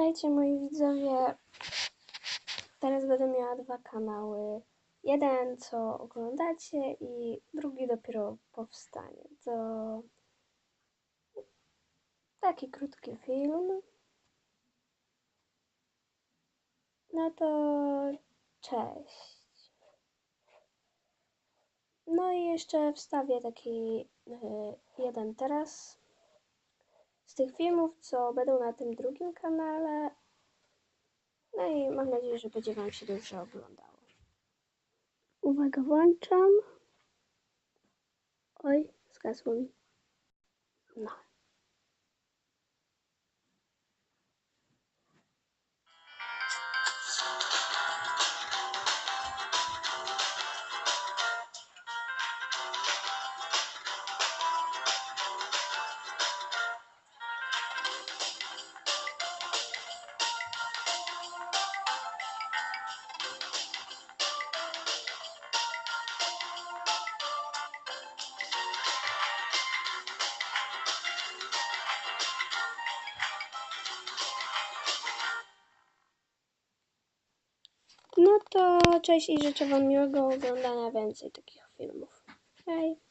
Witajcie moi widzowie. Teraz będę miała dwa kanały. Jeden, co oglądacie i drugi dopiero powstanie. To taki krótki film. No to cześć. No i jeszcze wstawię taki y, jeden teraz z tych filmów, co będą na tym drugim kanale. No i mam nadzieję, że będzie Wam się dobrze oglądało. Uwaga, włączam. Oj, zgasło mi. No. No to cześć i życzę Wam miłego oglądania więcej takich filmów. Hej.